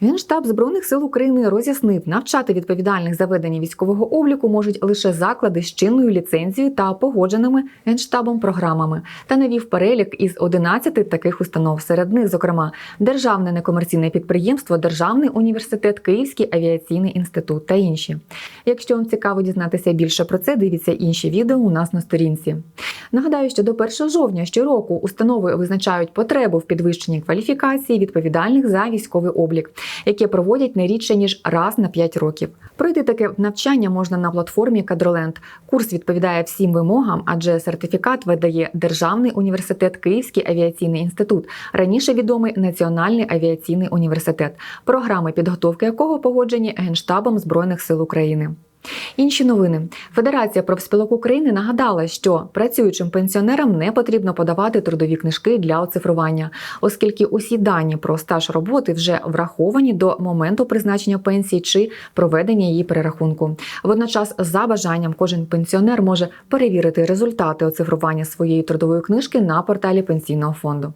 Генштаб Збройних сил України роз'яснив, навчати відповідальних за ведення військового обліку можуть лише заклади з чинною ліцензією та погодженими генштабом програмами, та навів перелік із 11 таких установ. Серед них, зокрема, державне некомерційне підприємство, Державний університет, Київський авіаційний інститут та інші. Якщо вам цікаво дізнатися більше про це, дивіться інші відео у нас на сторінці. Нагадаю, що до 1 жовтня щороку установи визначають потребу в підвищенні кваліфікації відповідальних за військовий облік, яке проводять не рідше ніж раз на 5 років. Пройти таке навчання можна на платформі Кадроленд. Курс відповідає всім вимогам, адже сертифікат видає Державний університет Київський авіаційний інститут, раніше відомий Національний авіаційний університет, програми підготовки якого погоджені Генштабом Збройних сил України. Інші новини. Федерація профспілок України нагадала, що працюючим пенсіонерам не потрібно подавати трудові книжки для оцифрування, оскільки усі дані про стаж роботи вже враховані до моменту призначення пенсії чи проведення її перерахунку. Водночас, за бажанням, кожен пенсіонер може перевірити результати оцифрування своєї трудової книжки на порталі пенсійного фонду.